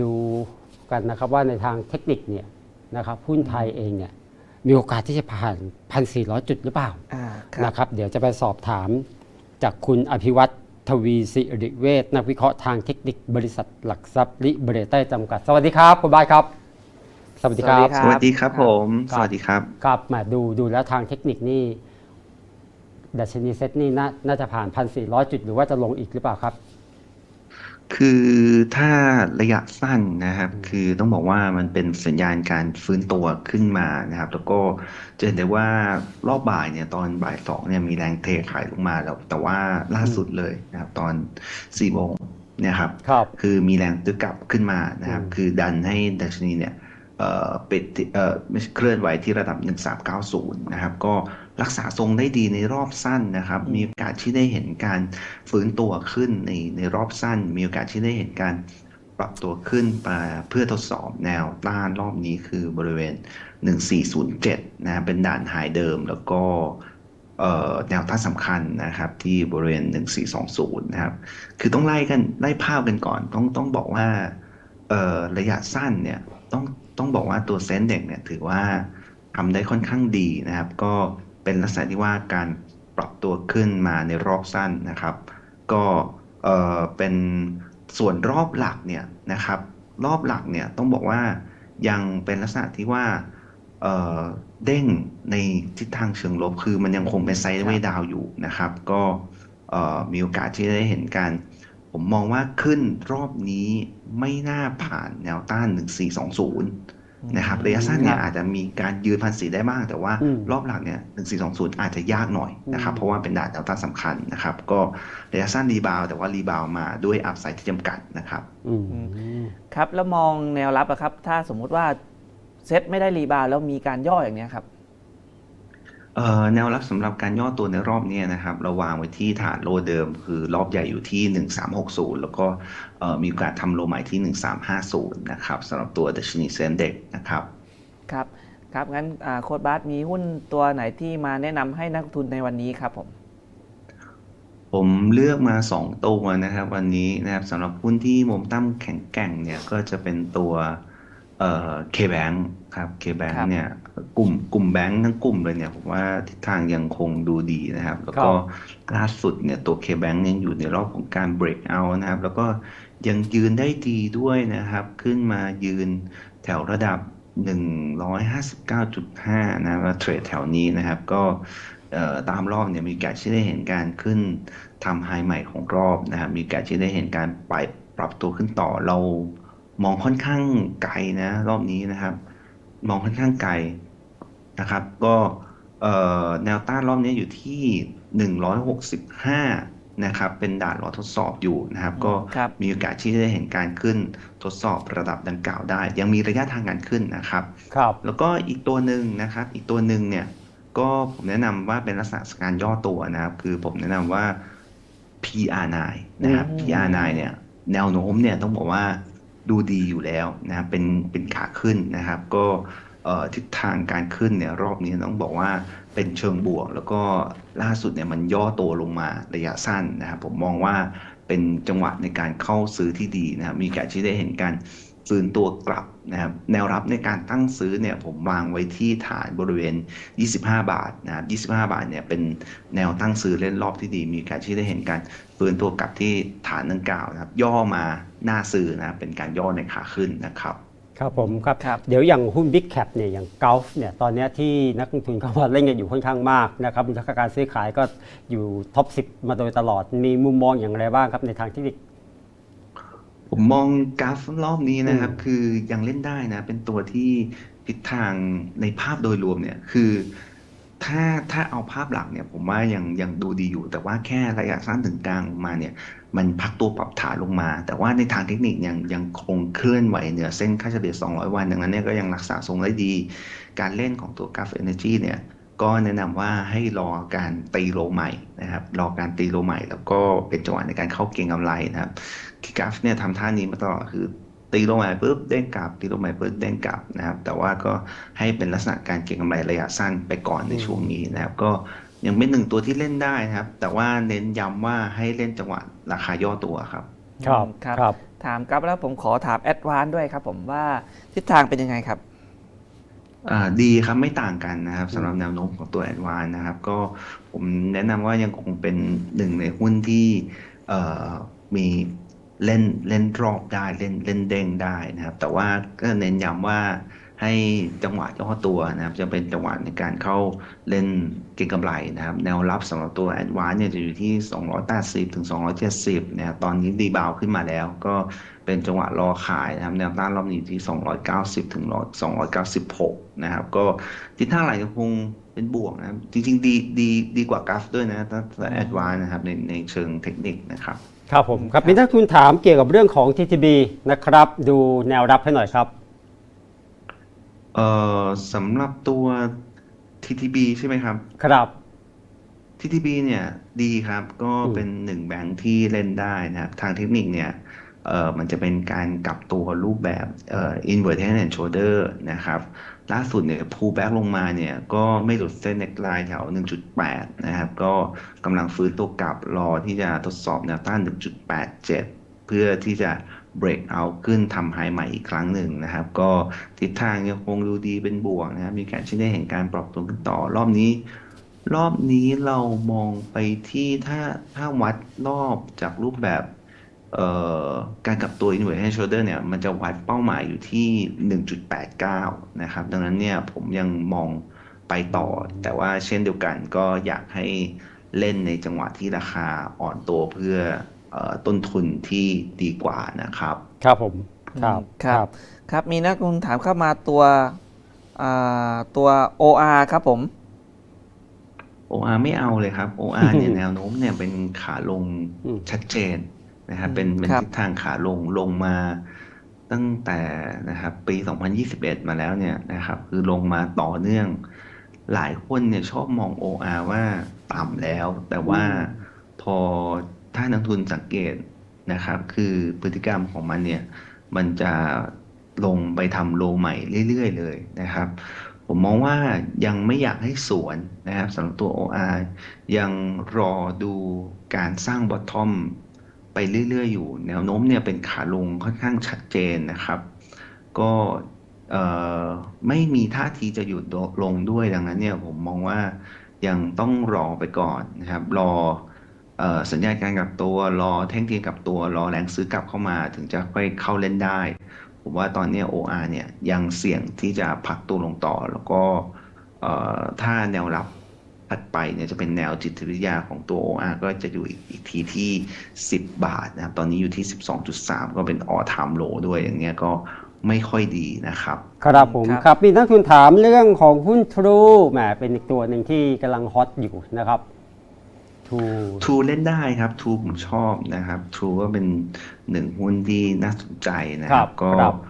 ดูกันนะครับว่าในทางเทคนิคเนี่ยนะครับหุ้นไทยเองเนี่ยมีโอกาสที่จะผ่าน 1,400 จุดหรือเปล่าอ่าครับ นะครับ เดี๋ยวจะไปสอบถามจากคุณอภิวัตทวีสิริเวชนักวิเคราะห์ทางเทคนิคบริษัทหลักทรัพย์ลิเบเรเตอร์จำกัด สวัสดีครับ คุณบาสครับ สวัสดีครับคสรับวัสดีครับผม ครับ สวัสดีครับ ครับมาดูดูแล้วทางเทคนิคนี่ดัชนีเซ็ตนี่นาน่าจะผ่าน 1,400 จุด หรือว่าจะลงอีกหรือเปล่าครับ คือถ้าระยะสั้นนะครับ คือต้องบอกว่ามันเป็นสัญญาณการฟื้นตัวขึ้นมานะครับ แล้วก็จะเห็นได้ว่ารอบบ่ายเนี่ยตอนบ่ายสองเนี่ยมีแรงเทขายลงมาแล้วแต่ว่าล่าสุดเลยนะครับ ตอนสี่โมงเนี่ยครับครับคือมีแรงตื้อกลับขึ้นมานะครับอืมคือดันให้ดัชนีเนี่ยเอ่อ ปิดที่เอ่อไม่ใช่เคลื่อนไหวที่ระดับ 1390 นะครับ ก็รักษาทรงได้ดีในรอบสั้นนะครับ มีโอกาสที่ได้เห็นการฟื้นตัวขึ้นในในรอบสั้น มีโอกาสที่ได้เห็นการปรับตัวขึ้นมาเพื่อทดสอบแนวต้านรอบนี้คือบริเวณ 1407 นะเป็นด่านหายเดิมแล้วก็เอ่อแนวต้านสำคัญนะครับที่บริเวณ 1420 นะครับ คือต้องไล่กันไล่ภาพกันก่อน ต้องต้องบอกว่าเอ่อระยะสั้นเนี่ยต้องต้องบอกว่าตัวเซนเด็กเนี่ยถือว่าทำได้ค่อนข้างดีนะครับ ก็เป็นลักษณะที่ว่าการปรับตัวขึ้นมาในรอบสั้นนะครับ ก็เอ่อเป็นส่วนรอบหลักเนี่ยนะครับ รอบหลักเนี่ยต้องบอกว่ายังเป็นลักษณะที่ว่าเอ่อเด้งในทิศทางเชิงลบคือมันยังคงเป็นไซด์เวย์ดาวอยู่นะครับ ก็เอ่อมีโอกาสที่จะได้เห็นการ ผมมองว่าขึ้นรอบนี้ไม่น่าผ่านแนวต้าน 1420 นะครับ ระยะสั้นเนี่ยครับอาจจะมีการยืนพันสีได้บ้าง แต่ว่าอืมรอบหลังเนี่ย 1420 อาจจะยากหน่อยนะครับอืมเพราะว่าเป็นด่านแนวต้านสำคัญนะครับ ก็ระยะสั้นรีบาวด์แต่ว่ารีบาวด์มาด้วยอัพไซด์ที่จำกัดนะครับอืมครับ แล้วมองแนวรับอะครับ ถ้าสมมุติว่าเซตไม่ได้รีบาวด์แล้วมีการย่ออย่างเนี้ยครับเอ่อ แนวรับสำหรับการย่อตัวในรอบเนี้ยนะครับเราวางไว้ที่ฐานโลเดิม คือรอบใหญ่อยู่ที่ 1360 แล้วก็เอ่อมีโอกาสทำโลใหม่ที่ 1350 นะครับสำหรับตัวดัชนีเซ็นเด็กนะครับครับครับ งั้นอ่าโค้ดบาสมีหุ้นตัวไหนที่มาแนะนำให้นักลงทุนในวันนี้ครับผมผมเลือกมา 2 ตัวนะครับ วันนี้นะครับสำหรับหุ้นที่โมเมนตัมแข็งแกร่งเนี่ยก็จะเป็นตัว เอ่อ K-Bank ครับ K-Bank ครับเนี่ยกลุ่มกลุ่มแบงค์ทั้งกลุ่มเลยเนี่ยผมว่าทิศทางยังคงดูดีนะครับ แล้วก็ครับล่าสุดเนี่ยตัว K-Bank ยังอยู่ในรอบของการ break out นะครับ แล้วก็ยังยืนได้ดีด้วยนะครับ ขึ้นมายืนแถวระดับ 159.5 นะครับแล้วเทรดแถวนี้นะครับ ก็เอ่อตามรอบเนี่ยมีโอกาสที่ได้เห็นการขึ้นทำไฮใหม่ของรอบนะครับ มีโอกาสที่ได้เห็นการปรับปรับตัวขึ้นต่อเรา มองค่อนข้างไกลนะ รอบนี้นะครับ มองค่อนข้างไกลนะครับ ก็เอ่อแนวต้านรอบนี้อยู่ที่ 165 นะครับ เป็นด่านรอทดสอบอยู่นะครับ ก็ครับมีโอกาสที่จะได้เห็นการขึ้นทดสอบระดับดังกล่าวได้ ยังมีระยะทางการขึ้นนะครับ ครับ แล้วก็อีกตัวหนึ่งนะครับ อีกตัวหนึ่งเนี่ย ก็ผมแนะนำว่าเป็นลักษณะการย่อตัวนะครับ คือผมแนะนำว่า PR9 นะครับอืม PR9 เนี่ย แนวโน้มเนี่ยต้องบอกว่า ดูดีอยู่แล้วนะครับเป็นเป็นขาขึ้นนะครับ ก็ทิศทางการขึ้นเนี่ยรอบนี้ต้องบอกว่าเป็นเชิงบวก แล้วก็ล่าสุดเนี่ยมันย่อตัวลงมาระยะสั้นนะครับผมมองว่าเป็นจังหวะในการเข้าซื้อที่ดีนะครับมีโอกาสที่ได้เห็นการฟื้นตัวกลับนะครับแนวรับในการตั้งซื้อเนี่ยผมวางไว้ที่ฐานบริเวณ 25 บาทนะครับ25 บาทเนี่ยเป็นแนวตั้งซื้อเล่นรอบที่ดี มีโอกาสที่ได้เห็นการ ฟื้นตัวกลับที่ฐานดังกล่าวนะครับ ย่อมาหน้าซื้อนะครับเป็นการย่อในขาขึ้นนะครับ ครับผมครับครับเดี๋ยวอย่างหุ้น Big Cap เนี่ยอย่างก l ฟเนี่ยตอนเนี้ยที่นักลงทุนเข้ามาเล่นกันอยู่ค่อนข้างมากนะครับมูลค่าการซื้อขายก็อยู่ท็อป10มาโดยตลอด มีมุมมองอย่างไรบ้างครับในทางเทคนิคผมมองกราฟรอบนี้นะครับอืมคือยังเล่นได้นะ เป็นตัวที่ทิศทางในภาพโดยรวมเนี่ยคือ ถ้าถ้าเอาภาพหลักเนี่ยผมว่ายังยังดูดีอยู่ แต่ว่าแค่ระยะสั้นถึงกลางมาเนี่ยมันพักตัวปรับฐานลงมา แต่ว่าในทางเทคนิคยังยังคงเคลื่อนไหวเหนือเส้นค่าเฉลี่ย 200 วันดังนั้นเนี่ยก็ยังรักษาทรงได้ดี การเล่นของตัวกราฟ Energy เนี่ยก็แนะนำว่าให้รอการตีโลใหม่นะครับรอการตีโลใหม่ แล้วก็เป็นจังหวะในการเข้าเก็งกำไรนะครับที่กราฟเนี่ยทำท่านี้มาตลอดคือ ตีโลใหม่ปุ๊บเด้งกลับตีโลใหม่ปุ๊บเด้งกลับนะครับ แต่ว่าก็ให้เป็นลักษณะการเก็งกำไรระยะสั้นไปก่อนในช่วงนี้นะครับ ก็ยังเป็นหนึ่งตัวที่เล่นได้นะครับ แต่ว่าเน้นย้ำว่าให้เล่นจังหวะราคาย่อตัวครับครับครับครับถามครับแล้วผมขอถามแอดวานด้วยครับ ผมว่าทิศทางเป็นยังไงครับอ่าดีครับไม่ต่างกันนะครับสำหรับแนวโน้มของตัวแอดวานนะครับ ก็ผมแนะนำว่ายังคงเป็นหนึ่งในหุ้นที่เอ่อมี เล่นเล่นรอบได้เล่นเล่นเด้งได้นะครับ แต่ว่าก็เน้นย้ำว่าให้จังหวะย่อตัวนะครับ จะเป็นจังหวะในการเข้าเล่นเก็งกำไรนะครับ แนวรับสำหรับตัวแอดวานเนี่ยจะอยู่ที่ 280 ถึง 270 นะครับตอนนี้รีบาวขึ้นมาแล้ว ก็เป็นจังหวะรอขายนะครับ แนวต้านรอบนี้อยู่ที่ 290 ถึง 296 นะครับ ก็ทิศทางไหลยังคงเป็นบวกนะครับ จริงๆ ดีดีดีกว่ากราฟด้วยนะถ้าถ้าแอดวานนะครับในในเชิงเทคนิคนะครับ ครับผมครับมีนักทุนถามเกี่ยวกับเรื่องของ TTB นะครับ ดูแนวรับให้หน่อยครับ เอ่อสำหรับตัว TTB ใช่ไหมครับ ครับ TTB เนี่ยดีครับก็อืมเป็นหนึ่งแบงค์ที่เล่นได้นะครับทางเทคนิคเนี่ยเอ่อมันจะเป็นการกลับตัวรูปแบบเอ่อ invert head and shoulder นะครับ ล่าสุดเนี่ย pull back ลงมาเนี่ยก็ไม่หลุดเส้น neckline แถว 1.8 นะครับ ก็กำลังฟื้นตัวกลับรอที่จะทดสอบแนวต้าน 1.87 เพื่อที่จะ break out ขึ้นทำไฮใหม่อีกครั้งหนึ่งนะครับ ก็ทิศทางยังคงดูดีเป็นบวกนะครับ มีการชี้ได้เห็นการปรับตัวขึ้นต่อรอบนี้ รอบนี้เรามองไปที่ถ้าถ้าวัดรอบจากรูปแบบ การกลับตัว inward head shoulder เนี่ยมันจะวัดเป้าหมายอยู่ที่ 1.89 นะครับ ดังนั้นเนี่ยผมยังมองไปต่อ แต่ว่าเช่นเดียวกันก็อยากให้เล่นในจังหวะที่ราคาอ่อนตัวเพื่อเอ่อต้นทุนที่ดีกว่านะครับ ครับผม ครับครับ ครับ มีนักลงทุนถามเข้ามาตัวอ่าตัว OR ครับผม OR ไม่เอาเลยครับ OR เนี่ยแนวโน้มเนี่ยเป็นขาลงอืมชัดเจน นะครับอืมเป็นเป็นครับทิศทางขาลงลงมาตั้งแต่นะครับปี 2021 มาแล้วเนี่ยนะครับคือลงมาต่อเนื่อง หลายคนเนี่ยชอบมอง OR ว่าต่ำแล้ว แต่ว่าพอถ้านักทุนสังเกตนะครับ คือพฤติกรรมของมันเนี่ย มันจะลงไปทำโลใหม่เรื่อย ๆ เลยนะครับ ผมมองว่ายังไม่อยากให้สวนนะครับสำหรับตัว OR ยังรอดูการสร้างบอททอม ไปเรื่อยๆอยู่ แนวโน้มเนี่ยเป็นขาลงค่อนข้างชัดเจนนะครับ ก็ไม่มีท่าทีจะหยุดลงด้วยดังนั้นเนี่ยผมมองว่ายังต้องรอไปก่อนนะครับ รออสัญญาณการกลับตัว รอแท่งเทียนกลับตัว รอแรงซื้อกลับเข้ามา ถึงจะค่อยเข้าเล่นได้ ผมว่าตอนนี้ OR เนี่ยยังเสี่ยงที่จะพักตัวลงต่อ แล้วก็ถ้าแนวรับ ถัดไปเนี่ยจะเป็นแนวจิตวิทยาของตัว OR ก็จะอยู่อีกอีกทีที่ 10 บาทนะครับ ตอนนี้อยู่ที่ 12.3 ก็เป็น all time low ด้วยอย่างเงี้ยก็ไม่ค่อยดีนะครับ ครับผมครับครับมีนักทุนถามเรื่องของหุ้น True แหมเป็นอีกตัวหนึ่งที่กำลังฮอตอยู่นะครับ True True เล่นได้ครับ True ผมชอบนะครับ True ก็เป็นหนึ่งหุ้นที่น่าสนใจนะคครัรับบก็ครับเอ่อ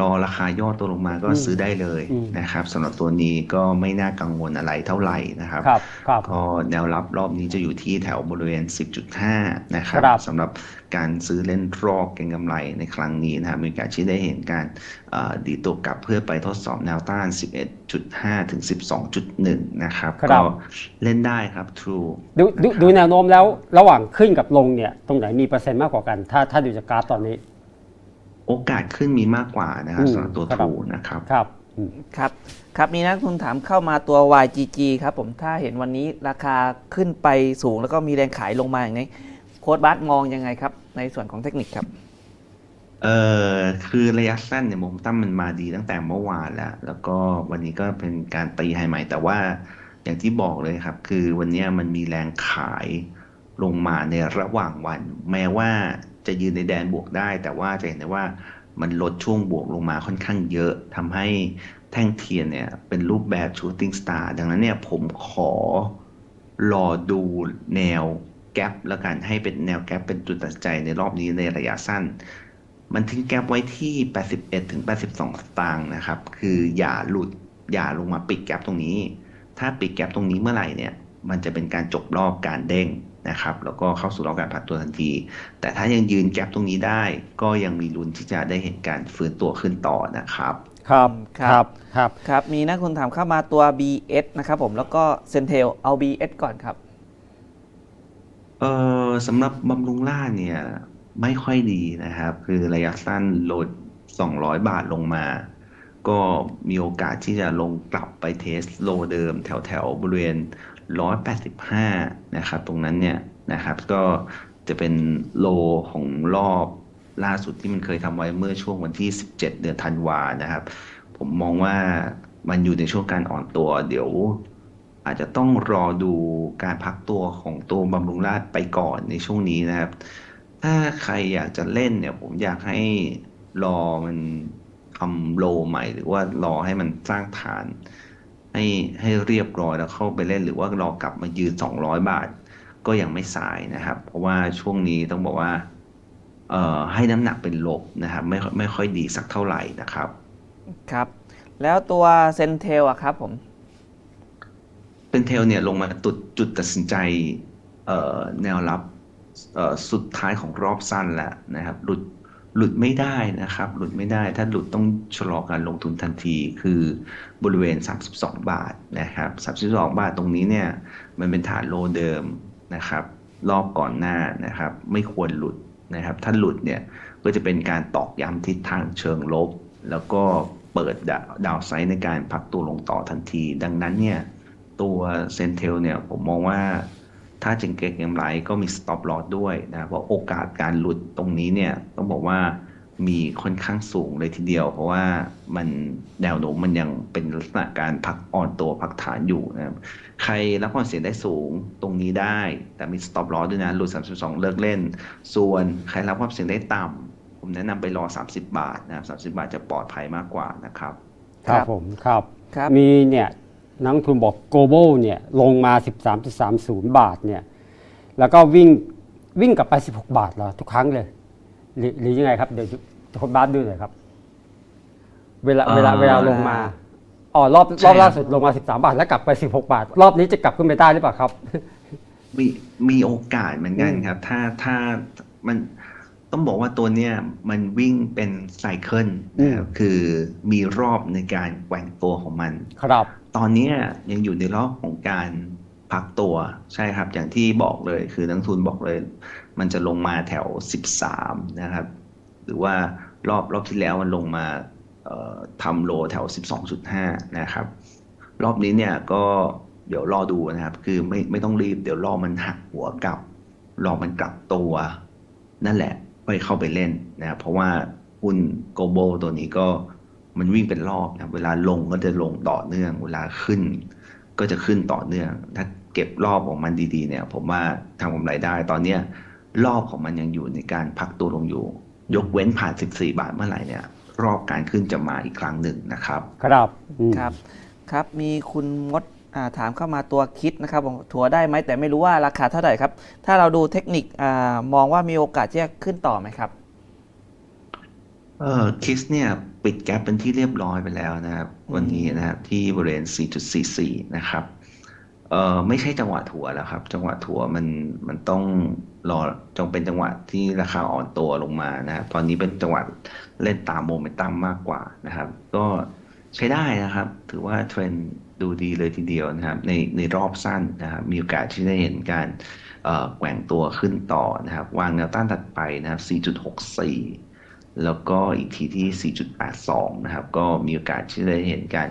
รอราคาย่อตัวลงมาก็อืมซื้อได้เลยอืมนะครับสำหรับตัวนี้ก็ไม่น่ากังวลอะไรเท่าไหร่นะครับครับครับก็แนวรับรอบนี้จะอยู่ที่แถวบริเวณ 10.5 นะครับครับสำหรับการซื้อเล่นรอกเก็งกำไรในครั้งนี้นะครับมีการชี้ได้เห็นการเอ่อดีตัวกลับเพื่อไปทดสอบแนวต้าน 11.5 ถึง 12.1 นะครับครับก็เล่นได้ครับ True ดูดูดูแนวโน้มแล้วระหว่างขึ้นกับลงเนี่ยตรงไหนมีเปอร์เซ็นต์มากกว่ากัน ถ้าถ้าดูจากกราฟตอนนี้ โอกาสขึ้นมีมากกว่านะครับอืมสำหรับตัวครับ True นะครับครับอืมครับครับมีนักลงทุนถามเข้ามาตัว YGG ครับผมถ้าเห็นวันนี้ราคาขึ้นไปสูงแล้วก็มีแรงขายลงมาอย่างนี้โค้ดบัสมองยังไงครับ ในส่วนของเทคนิคครับเอ่อคือระยะสั้นเนี่ยโมเมนตัมมันมาดีตั้งแต่เมื่อวานแล้ว แล้วก็วันนี้ก็เป็นการตีไฮใหม่ แต่ว่าอย่างที่บอกเลยครับ คือวันเนี้ยมันมีแรงขายลงมาในระหว่างวัน แม้ว่า จะยืนในแดนบวกได้ แต่ว่าจะเห็นได้ว่ามันลดช่วงบวกลงมาค่อนข้างเยอะทำให้แท่งเทียนเนี่ยเป็นรูปแบบ shooting star ดังนั้นเนี่ยผมขอรอดูแนวแกลแล้วกันให้เป็นแนวแกลเป็นจุดตัดใจในรอบนี้ในระยะสั้น มันทิ้งแกลบไว้ที่ 81ถึง82 สตางค์นะครับ คืออย่าหลุดอย่าลงมาปิดแกลบตรงนี้ ถ้าปิดแกลบตรงนี้เมื่อไหร่เนี่ย มันจะเป็นการจบรอบการเด้ง นะครับแล้วก็เข้าสู่รอบการผัดตัวทันที แต่ถ้ายังยืนแกลบตรงนี้ได้ ก็ยังมีลุ้นที่จะได้เห็นการฟื้นตัวขึ้นต่อนะครับ ครับครับครับครับครับมีนักลงทุนถามเข้ามาตัว BS นะครับผมแล้วก็เซนเทลเอา BS ก่อนครับเออสำหรับบำรุงล่าเนี่ยไม่ค่อยดีนะครับ คือระยะสั้นโหลด 200 บาทลงมา ก็มีโอกาสที่จะลงกลับไปเทสโลเดิมแถวแถวๆบริเวณ 185 นะครับ ตรงนั้นเนี่ยนะครับ ก็จะเป็นโลของรอบล่าสุดที่มันเคยทำไว้เมื่อช่วงวันที่ 17 เดือนธันวานะครับ ผมมองว่ามันอยู่ในช่วงการอ่อนตัว เดี๋ยว อาจจะต้องรอดูการพักตัวของตัวบำรุงราชไปก่อนในช่วงนี้นะครับ ถ้าใครอยากจะเล่นเนี่ย ผมอยากให้รอมันทำโลใหม่ หรือว่ารอให้มันสร้างฐาน ให้ให้เรียบร้อยแล้วเข้าไปเล่นหรือว่ารอกลับมายืน 200 บาท ก็ยังไม่สายนะครับ เพราะว่าช่วงนี้ต้องบอกว่าเอ่อให้น้ำหนักเป็นลบนะครับไม่ค่อยไม่ค่อยดีสักเท่าไหร่นะครับ ครับ แล้วตัวเซนเทลอะครับผมเป็นเทลเนี่ยลงมาตุดจุดตัดสินใจเอ่อแนวรับเอ่อสุดท้ายของรอบสั้นแล้วนะครับหลุด หลุดไม่ได้นะครับ หลุดไม่ได้ ถ้าหลุดต้องชะลอการลงทุนทันที คือบริเวณ 32 บาทนะครับ32 บาทตรงนี้เนี่ย มันเป็นฐานโลเดิมนะครับ รอบก่อนหน้านะครับ ไม่ควรหลุดนะครับ ถ้าหลุดเนี่ยก็จะเป็นการตอกย้ำทิศทางเชิงลบ แล้วก็เปิดดาวไซด์ในการพักตัวลงต่อทันที ดังนั้นเนี่ย ตัวเซนเทลเนี่ยผมมองว่า ถ้าจึงเก็งกำไรก็มี stop loss ด้วยนะเพราะโอกาสการหลุดตรงนี้เนี่ยต้องบอกว่ามีค่อนข้างสูงเลยทีเดียว เพราะว่ามันแนวโน้มมันยังเป็นลักษณะการพักอ่อนตัวพักฐานอยู่นะครับใครรับความเสี่ยงได้สูงตรงนี้ได้ แต่มี stop loss ด้วยนะหลุด 32 เลิกเล่น ส่วนใครรับความเสี่ยงได้ต่ำผมแนะนำไปรอ 30 บาทนะครับ30 บาทจะปลอดภัยมากกว่านะครับ ครับครับผมครับครับ มีเนี่ย นักลงทุนบอก global เนี่ยลงมา 13.30 บาทเนี่ยแล้วก็วิ่งวิ่งกลับไป 16 บาทแล้วทุกครั้งเลย หรือหรือยังไงครับ เดี๋ยวคนบ้านดูหน่อยครับ เวลาเอ่อเวลาเวลาลงมาอ๋อรอบใช่รอบล่าครับสุดลงมา 13 บาท แล้วกลับไป 16 บาท รอบนี้จะกลับขึ้นไปได้หรือเปล่าครับ มีมีโอกาสเหมือนกันครับ ถ้าถ้ามันต้องบอกว่าตัวเนี้ยมันวิ่งเป็นไซเคิลนะครับคือมีรอบในการแกว่งตัวของมัน ครับ ตอนนี้ยังอยู่ในรอบของการพักตัวใช่ครับ อย่างที่บอกเลยคือนักทุนบอกเลย มันจะลงมาแถว 13 นะครับ หรือว่ารอบรอบที่แล้วมันลงมาทำโลแถว 12.5 นะครับ รอบนี้เนี่ยก็เดี๋ยวรอดูนะครับ คือไม่ไม่ต้องรีบเดี๋ยวรอมันหักหัวกลับ รอมันกลับตัว นั่นแหละค่อยเข้าไปเล่นนะเพราะว่าหุ้นโกลบอลตัวนี้ก็ มันวิ่งเป็นรอบนะครับเวลาลงก็จะลงต่อเนื่อง เวลาขึ้น ก็จะขึ้นต่อเนื่อง ถ้าเก็บรอบของมันดีๆ เนี่ย ผมว่าทำกำไรได้ตอนเนี้ยรอบของมันยังอยู่ในการพักตัวลงอยู่ ยกเว้นผ่าน 14 บาทเมื่อไหร่เนี่ย รอบการขึ้นจะมาอีกครั้งหนึ่งนะครับ ครับอืมครับ ครับ มีคุณมดอ่าถามเข้ามาตัวคิดนะครับบอกถัวได้ไหมแต่ไม่รู้ว่าราคาเท่าไหร่ครับ ถ้าเราดูเทคนิคอามองว่ามีโอกาสที่จะขึ้นต่อไหมครับ เออคิสเนี่ยปิดแกปเป็นที่เรียบร้อยไปแล้วนะครับ วันนี้นะครับที่บริเวณ 4.44 นะครับเออไม่ใช่จังหวะถัวแล้วครับ จังหวะถัวมันมันต้องรอจงเป็นจังหวะที่ราคาอ่อนตัวลงมานะครับ ตอนนี้เป็นจังหวะเล่นตามโมเมนตัมมากกว่านะครับ ก็ใช้ได้นะครับ ถือว่าเทรนด์ดูดีเลยทีเดียวนะครับ ในในรอบสั้นนะครับ มีโอกาสที่ได้เห็นการเอ่อแกว่งตัวขึ้นต่อนะครับ วางแนวต้านถัดไปนะครับ 4.64 แล้วก็อีกทีที่ 4.82 นะครับ ก็มีโอกาสที่จะได้เห็นการ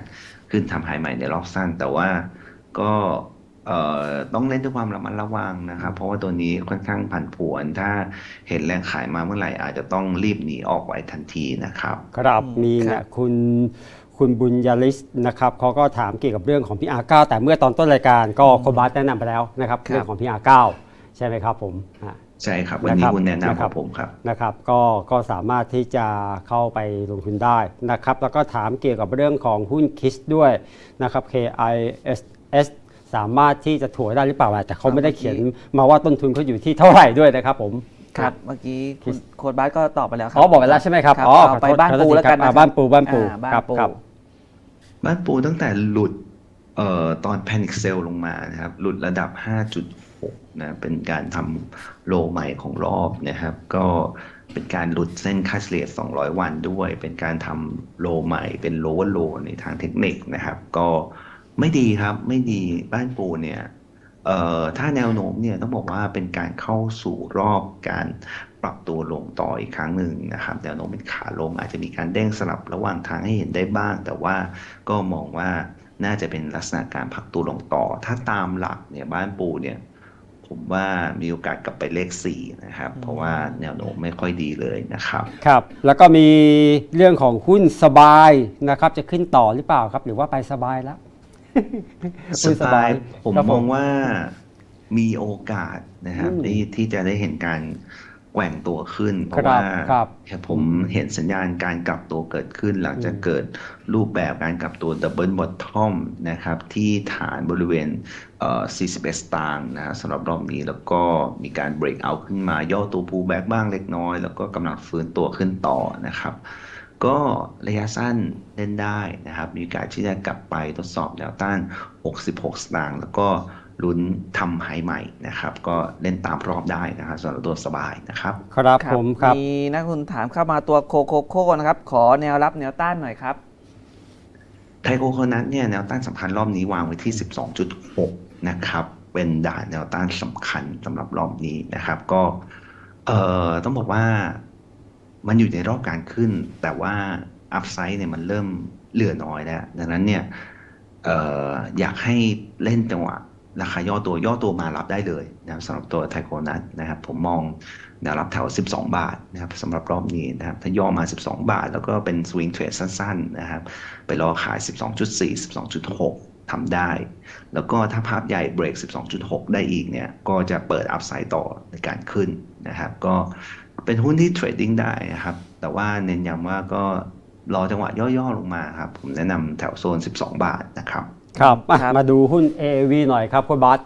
ขึ้นทำไฮใหม่ในรอบสั้น แต่ว่าก็เอ่อต้องเล่นด้วยความระมัดระวังนะครับ เพราะว่าตัวนี้ค่อนข้างผันผวน ถ้าเห็นแรงขายมาเมื่อไหร่อาจจะต้องรีบหนีออกไว้ทันทีนะครับ ครับอืมมีครัเนี่ยบคุณคุณบุญยลิสนะครับเขาก็ถามเกี่ยวกับเรื่องของพี่อาเก้าแต่เมื่อตอนต้นรายการก็โคบาสแนะนำไปแล้วนะครับครับเรื่องของพี่อาเก้าใช่ไหมครับผมฮะ ใช่ครับ วันนี้นะครับคุณแนะนำนะคขรัอบงผมครับนะครับ ก็ก็สามารถที่จะเข้าไปลงทุนได้นะครับ แล้วก็ถามเกี่ยวกับเรื่องของหุ้นคิสด้วยนะครับ KISS สามารถที่จะถัวได้หรือเปล่าแต่เขาไม่ได้เขียนมาว่าต้นทุนเขาอยู่ที่เท่าไหร่ด้วยนะครับผมครับเมื่อกี้คุณโค้ดบาสก็ตอบไปแล้วครัอ๋อบอกไปแล้วใช่ไหมครับครับอ๋อเอาขอไปโทษบ้านขอโทษปูทีแล้วกันครับอ่านะครับบ้านปูบ้านปูอ่าบ้านครับปูครับบ้านปูตั้งแต่หลุดเอ่อตอน Panic Sell ลงมานะครับ หลุดระดับ 6นะเป็นการทำโลใหม่ของรอบนะครับ ก็เป็นการหลุดเส้นค่าเฉลี่ย 200 วันด้วย เป็นการทำโลใหม่เป็นโลว์โลในทางเทคนิคนะครับ ก็ไม่ดีครับไม่ดีบ้านปูเนี่ยเอ่อถ้าแนวโน้มเนี่ยต้องบอกว่าเป็นการเข้าสู่รอบการปรับตัวลงต่ออีกครั้งหนึ่งนะครับ แนวโน้มเป็นขาลงอาจจะมีการเด้งสลับระหว่างทางให้เห็นได้บ้าง แต่ว่าก็มองว่าน่าจะเป็นลักษณะการพักตัวลงต่อ ถ้าตามหลักเนี่ยบ้านปูเนี่ย ผมว่ามีโอกาสกลับไปเลขสี่นะครับ เพราะว่าแนวโน้มไม่ค่อยดีเลยนะครับ ครับ แล้วก็มีเรื่องของหุ้นสบายนะครับ จะขึ้นต่อหรือเปล่าครับ หรือว่าไปสบายแล้วสไตล์ผมครับมองว่ามีโอกาสนะครับอืมที่ที่จะได้เห็นการ แกว่งตัวขึ้น เพครัราะบว่าครับผมเห็นสัญญาณการกลับตัวเกิดขึ้น หลังจากอืมเกิดรูปแบบการกลับตัวดับเบิลบอททอมนะครับ ที่ฐานบริเวณเอ่อ41 สตางค์นะฮะสำหรับรอบนี้แล้วก็มีการเบรกเอาขึ้นมา ย่อตัวพูแบ็กบ้างเล็กน้อย แล้วก็กำลังฟื้นตัวขึ้นต่อนะครับ ก็ระยะสั้นเล่นได้นะครับ มีโอกาสที่จะกลับไปทดสอบแนวต้าน 66 สตางค์แล้วก็ ลุ้นทำไฮใหม่นะครับ ก็เล่นตามรอบได้นะครับสำหรับตัวสบายนะครับ ครับผมครับมีนักลงทุนถามเข้ามาตัวโคโคโค่นะครับ ขอแนวรับแนวต้านหน่อยครับ ไทโคโคนัทเนี่ยแนวต้านสำคัญรอบนี้วางไว้ที่ 12.6 นะครับ เป็นด่านแนวต้านสำคัญสำหรับรอบนี้นะครับ ก็เอ่อต้องบอกว่ามันอยู่ในรอบการขึ้น แต่ว่าอัพไซด์เนี่ยมันเริ่มเหลือน้อยแล้ว ดังนั้นเนี่ยเอ่ออยากให้เล่นจังหวะ ราคาย่อตัวย่อตัวมารับได้เลยนะครับสำหรับตัวไทโคนัทนะครับผมมองแนวรับแถว 12 บาทนะครับสำหรับรอบนี้นะครับถ้าย่อมา 12 บาท แล้วก็เป็นสวิงเทรดสั้นๆนะครับไปรอขาย 12.4 12.6ทำได้ แล้วก็ถ้าภาพใหญ่เบรก 12.6 ได้อีกเนี่ยก็จะเปิดอัพไซด์ต่อในการขึ้นนะครับก็เป็นหุ้นที่เทรดดิ้งได้นะครับแต่ว่าเน้นย้ำว่าก็รอจังหวะย่อๆลงมาครับผมแนะนำแถวโซน 12 บาทนะครับ ครับอะครับ มาดูหุ้น AV หน่อยครับคุณบัส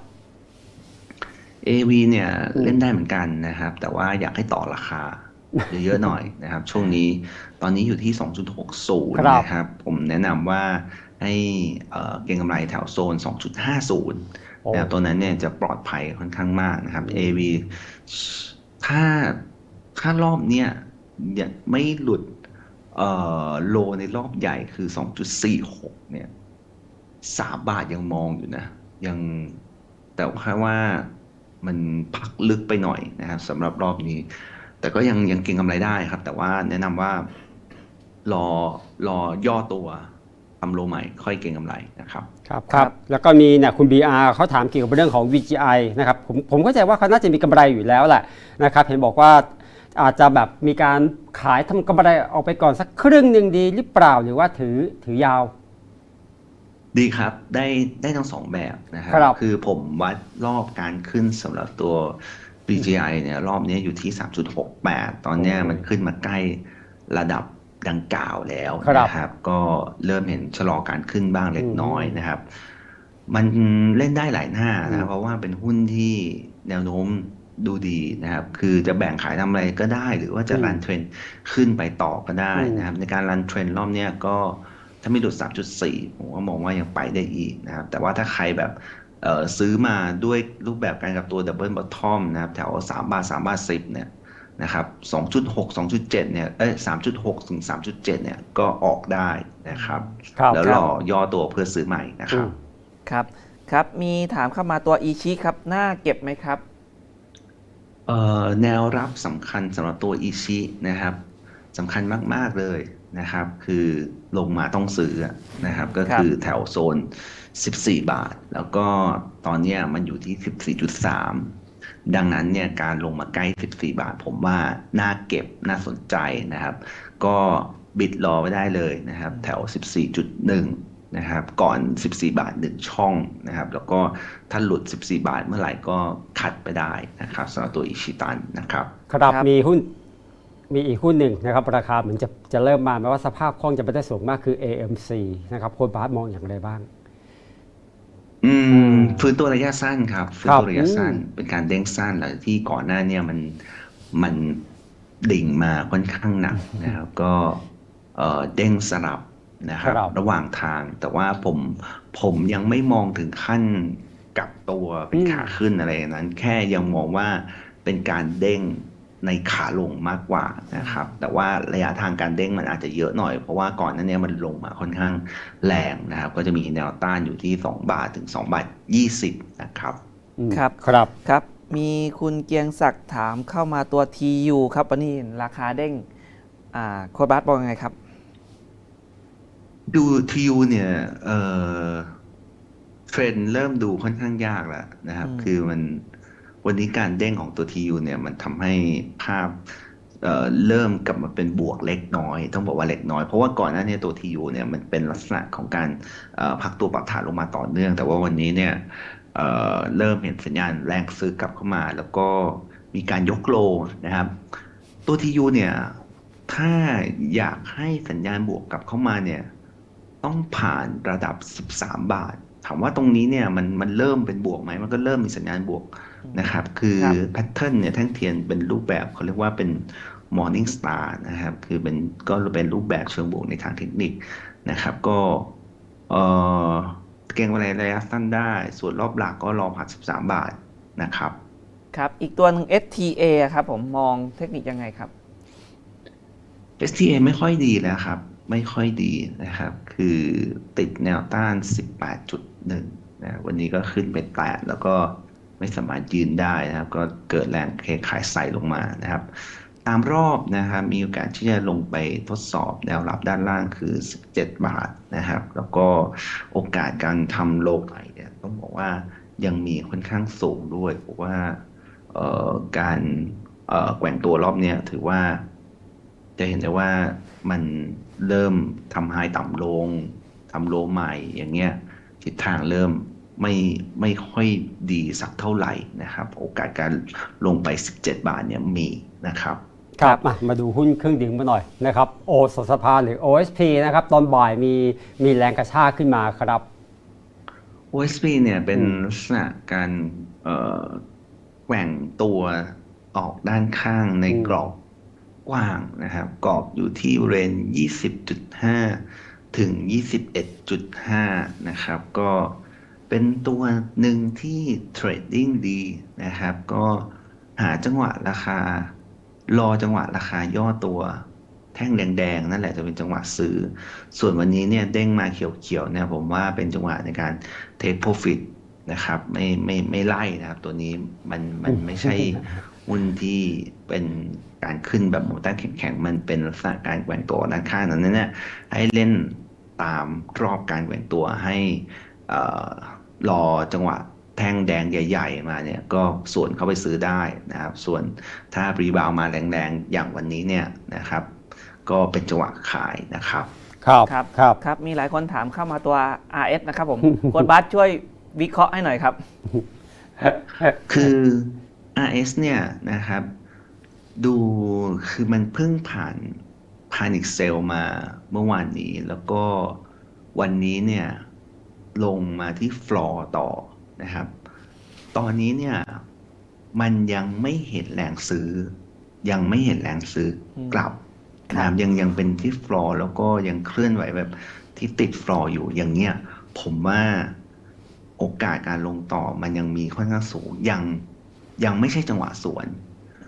AV เนี่ยอืมเล่นได้เหมือนกันนะครับ แต่ว่าอยากให้ต่อราคาเยอะๆหน่อยนะครับ ช่วงนี้ตอนนี้อยู่ที่ 2.60 ครับ นะครับ ผมแนะนำว่าให้เอ่อเก็งกำไรแถวโซน 2.50 โอ้ นะครับตัวนั้นเนี่ยจะปลอดภัยค่อนข้างมากนะครับ AV ถ้าถ้ารอบเนี้ยยังไม่หลุดเอ่อโลในรอบใหญ่คือ 2.46 เนี่ย สามบาทยังมองอยู่นะ ยังแต่แค่ว่ามันพักลึกไปหน่อยนะครับสำหรับรอบนี้ แต่ก็ยังยังเก็งกำไรได้ครับ แต่ว่าแนะนำว่ารอรอย่อตัวทำโลใหม่ค่อยเก็งกำไรนะครับครับครับบแล้วก็มีเนี่ยคุณ BR เขาถามเกี่ยวกับเรื่องของ VGI นะครับผมผมเข้าใจว่าเขาน่าจะมีกำไรอยู่แล้วแหละนะครับเห็นบอกว่าอาจจะแบบมีการขายทำกำไรออกไปก่อนสักครึ่งหนึ่งดีหรือเปล่าหรือว่าถือถือยาว ดีครับ ได้ได้ทั้งสองแบบนะครับครับ คือผมวัดรอบการขึ้นสำหรับตัว BGI เนี่ยรอบนี้อยู่ที่ 3.68 ตอนเนี้ยโอ้มันขึ้นมาใกล้ระดับดังกล่าวแล้วครับนะครับ ก็เริ่มเห็นชะลอการขึ้นบ้างเล็กอืมน้อยนะครับ มันเล่นได้หลายหน้าอืนะมเพราะว่าเป็นหุ้นที่แนวโน้มดูดีนะครับ คือจะแบ่งขายทำอะไรก็ได้ หรือว่าจะรันเทรนขึ้นไปต่อก็ได้นะครับ ในการรันเทรนรอบเนี้ยก็ ถ้าไม่หลุด 3.4 ผมก็มองว่ายังไปได้อีกนะครับ แต่ว่าถ้าใครแบบเอ่อซื้อมาด้วยรูปแบบการกับตัวดับเบิลบอททอมนะครับ แถว 3 บาท 3 บาท 10 เนี่ยนะครับ2.6 2.7 เนี่ย เอ้ย3.6 ถึง 3.7 เนี่ย ก็ออกได้นะครับครับแล้วครรับอย่อตัวเพื่อซื้อใหม่นะครับอืมครับ ครับ มีถามเข้ามาตัวอีชิครับ น่าเก็บไหมครับเอ่อแนวรับสำคัญสำหรับตัวอิชินะครับสำคัญมาก ๆ เลย นะครับ คือลงมาต้องซื้ออะนะครับ ก็คือแถวโซน 14 บาท แล้วก็ตอนเนี้ยมันอยู่ที่ 14.3 ดังนั้นเนี่ยการลงมาใกล้ 14 บาท ผมว่าน่าเก็บน่าสนใจนะครับ ก็บิดรอไว้ได้เลยนะครับ แถว 14.1 นะครับ ก่อน 14 บาท1ช่องนะครับ แล้วก็ถ้าหลุด 14 บาทเมื่อไหร่ก็คัดไปได้นะครับสำหรับตัวอิชิตันนะครับ ครับครับมีหุ้น มีอีกหุ้นหนึ่งนะครับราคาเหมือนจะจะเริ่มมาแม้ว่าสภาพคล่องจะไม่ได้สูงมากคือ AMC นะครับโค้ดบาสมองอย่างไรบ้าง อือืมมฟื้นตัวระยะสั้นครับฟื้นครับตัวระยะสั้นอืมเป็นการเด้งสั้นหลังที่ก่อนหน้าเนี่ยมันมันดิ่งมาค่อนข้างหนักนะครับ ก็เอ่อเด้งสลับนะครับครับระหว่างทางแต่ว่าผมผมยังไม่มองถึงขั้นกลับตัวเป็นขาขึ้นอะไรอย่างนั้น แค่ยังมองว่าเป็นการเด้ง ในขาลงมากกว่านะครับ แต่ว่าระยะทางการเด้งมันอาจจะเยอะหน่อย เพราะว่าก่อนหนั้นเนี่ยมันลงมาค่อนข้างแรงนะครับ ก็จะมีแนวต้านอยู่ที่ 2 บาทถึง 2 บาท 20 นะครับอืมครับ ครับ ครับ มีคุณเกียงศักดิ์ถามเข้ามาตัว TU ครับวันนี้ราคาเด้งอ่าโคดบัสบอกยังไงครับ ดูทีูเนี่ยเอ่อเทรนด์เริ่มดูค่อนข้างยากแล้วนะครับอืมคือมัน วันนี้การเด้งของตัวทีูเนี่ยมันทำให้ภาพเเริ่มกลับมาเป็นบวกเล็กน้อย ต้องบอกว่าเล็กน้อย เพราะว่าก่อนหน้านี้ตัวทีูเนี่ยมันเป็นลักษณะของการพักตัวปรับฐานลงมาต่อเนื่อง แต่ว่าวันนี้เนี่ยเเริ่มเห็นสัญญาณแรงซื้อกลับเข้ามา แล้วก็มีการยกโลนะครับ ตัวทีูเนี่ยถ้าอยากให้สัญญาณบวกกลับเข้ามาเนี่ยต้องผ่านระดับ 13 บาท ถามว่าตรงนี้เนี่ยมันมันเริ่มเป็นบวกไหมมันก็เริ่มมีสัญญาณบวก นะครับ คือครับแพทเทิร์นเนี่ยแท่งเทียนเป็นรูปแบบเขาเรียกว่าเป็น morning star นะครับ คือเป็นก็เป็นรูปแบบเชิงบวกในทางเทคนิคนะครับ ก็เออเก่งอะไรระยะสั้นได้ ส่วนรอบหลักก็รอผ่าน13 บาทนะครับ ครับ อีกตัวหนึ่ง STA ครับผมมองเทคนิคยังไงครับ STA ไม่ค่อยดีแล้วครับ ไม่ค่อยดีนะครับ คือติดแนวต้าน 18.1นะวันนี้ก็ขึ้นไปแตะแล้วก็ ไม่สามารถยืนได้นะครับ ก็เกิดแรงเทขายใส่ลงมานะครับ ตามรอบนะครับมีโอกาสที่จะลงไปทดสอบแนวรับด้านล่างคือ 17 บาทนะครับ แล้วก็โอกาสการทำโลใหม่เนี่ยต้องบอกว่ายังมีค่อนข้างสูงด้วย เพราะว่าการแกว่งตัวรอบเนี้ยถือว่า จะเห็นได้ว่ามันเริ่มทำไฮต่ำลงทำโลใหม่อย่างเงี้ยทิศทางเริ่ม ไม่ไม่ค่อยดีสักเท่าไหร่นะครับ โอกาสการลงไป 17 บาทเนี่ยมีนะครับครับมามาดูหุ้นเครื่องดื่มมาหน่อยนะครับโอสถสภาหรือ OSP นะครับตอนบ่ายมีมีแรงกระชากขึ้นมาครับ OSP เนี่ยเป็นอืมลักษณะการเอ่อแกว่งตัวออกด้านข้างในกรอบกว้างนะครับ กรอบอยู่ที่เรน 20.5 ถึง 21.5 นะครับ ก็ เป็นตัวหนึ่งที่เทรดดิ้งดีนะครับ ก็หาจังหวะราคา รอจังหวะราคาย่อตัวแท่งแดงๆ นั่นแหละจะเป็นจังหวะซื้อ ส่วนวันนี้เนี่ยเด้งมาเขียวๆเนี่ยผมว่าเป็นจังหวะในการ take profit นะครับ ไม่ไม่ไม่ไล่นะครับ ตัวนี้มันมันไม่ใช่หุ้นที่เป็นการขึ้นแบบโมตันแข็งๆ มันเป็นลักษณะการแกว่งตัวด้านข้างนั้นเนี่ยให้เล่นตามรอบการแกว่งตัวให้เอ่อ รอจังหวะแท่งแดงใหญ่ ๆ มาเนี่ยก็ส่วนเข้าไปซื้อได้นะครับ ส่วนถ้ารีบาวมาแรงๆ อย่างวันนี้เนี่ยนะครับ ก็เป็นจังหวะขายนะครับครับครับครับครับมีหลายคนถามเข้ามาตัว RS นะครับผมโคดบัสช่วยวิเคราะห์ให้หน่อยครับ คือ RS เนี่ยนะครับ ดูคือมันเพิ่งผ่านพานิกเซลมาเมื่อวานนี้ แล้วก็วันนี้เนี่ย ลงมาที่ฟลอร์ต่อนะครับ ตอนนี้เนี่ยมันยังไม่เห็นแรงซื้อ ยังไม่เห็นแรงซื้ออืมกลับครับนะครับยังยังเป็นที่ฟลอร์แล้วก็ยังเคลื่อนไหวแบบที่ติดฟลอร์อยู่อย่างเงี้ยผมว่าโอกาสการลงต่อมันยังมีค่อนข้างสูงยังยังไม่ใช่จังหวะสวน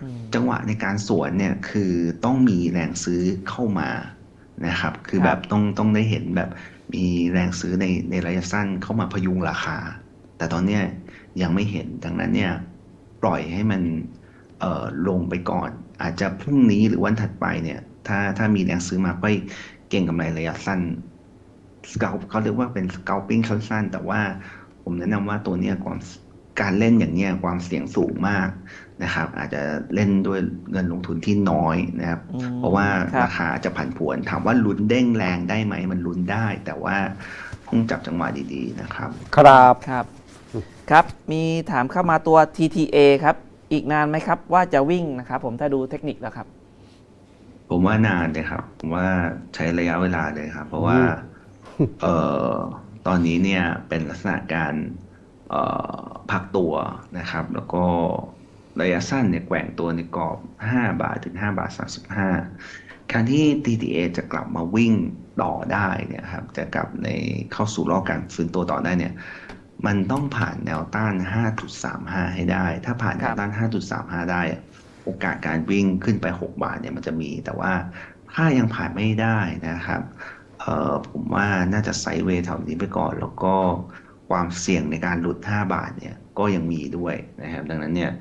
อืมจังหวะในการสวนเนี่ยคือต้องมีแรงซื้อเข้ามานะครับ คือครับแบบต้องต้องได้เห็นแบบ มีแรงซื้อในในระยะสั้นเข้ามาพยุงราคา แต่ตอนเนี้ยยังไม่เห็นดังนั้นเนี่ยปล่อยให้มันลงไปก่อน อาจจะพรุ่งนี้หรือวันถัดไปเนี่ยถ้าถ้ามีแรงซื้อมาค่อยเก่งกำไรระยะสั้นสเกลเขาเรียกว่าเป็นสเกลปิ้งสั้นๆ แต่ว่าผมแนะนำว่าตัวเนี้ยความการเล่นอย่างเนี้ยความเสี่ยงสูงมาก นะครับ อาจจะเล่นด้วยเงินลงทุนที่น้อยนะครับอืมเพราะว่าครับราคาจะผันผวนถามว่าลุ้นเด้งแรงได้ไหมมันลุ้นได้ แต่ว่าต้องจับจังหวะดีๆนะครับ ครับครับครับ มีถามเข้ามาตัว TTA ครับ อีกนานไหมครับ ว่าจะวิ่งนะครับ ผมถ้าดูเทคนิคแล้วครับ ผมว่านานเลยครับ ผมว่าใช้ระยะเวลาเลยครับ เพราะว่าเอ่อตอนนี้เนี่ยเป็นลักษณะการเอ่อพักตัวนะครับ แล้วก็ ระยะสั้นเนี่ยแกว่งตัวในกรอบ 5 บาทถึง5บาท 35 การที่ TTA จะกลับมาวิ่งต่อได้เนี่ยครับจะกลับในเข้าสู่รอบการฟื้นตัวต่อได้เนี่ยมันต้องผ่านแนวต้าน 5.35 ให้ได้ ถ้าผ่านแนวต้าน 5.35 ได้ โอกาสการวิ่งขึ้นไป 6 บาทเนี่ยมันจะมี แต่ว่าถ้ายังผ่านไม่ได้นะครับ เอ่อผมว่าน่าจะไซด์เวย์แถวนี้ไปก่อน แล้วก็ความเสี่ยงในการหลุด 5 บาทเนี่ยก็ยังมีด้วยนะครับ ดังนั้นเนี่ย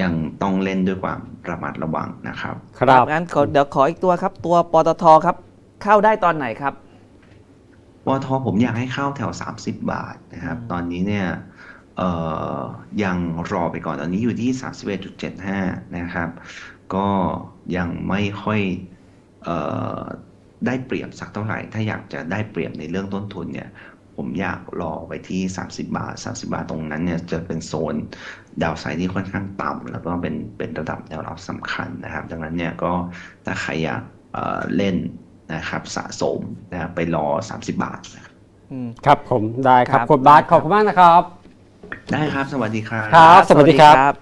ยังต้องเล่นด้วยความระมัดระวังนะครับ ครับงั้นขอเดี๋ยวขออีกตัวครับ ตัวปตทครับ เข้าได้ตอนไหนครับวทผมอยากให้เข้าแถว 30 บาทนะครับอืมตอนนี้เนี่ยเอ่อยังรอไปก่อนตอนนี้อยู่ที่ 31.75 นะครับ ก็ยังไม่ค่อยเอ่อได้เปรียบสักเท่าไหร่ ถ้าอยากจะได้เปรียบในเรื่องต้นทุนเนี่ย ผมอยากรอไปที่ 30 บาท 30 บาทตรงนั้นเนี่ยจะเป็นโซนดาวไซด์ที่ค่อนข้างต่ำแล้วก็เป็นเป็นระดับแนวรับสำคัญนะครับ ดังนั้นเนี่ยก็ถ้าใครอยากเอ่อเล่นนะครับสะสมนะครับไปรอ 30 บาทนะครับอืมครับผมได้ครับครับคุณบาสขอบคุณมากนะครับ ได้ครับ สวัสดีครับ ครับ สวัสดีครับครับ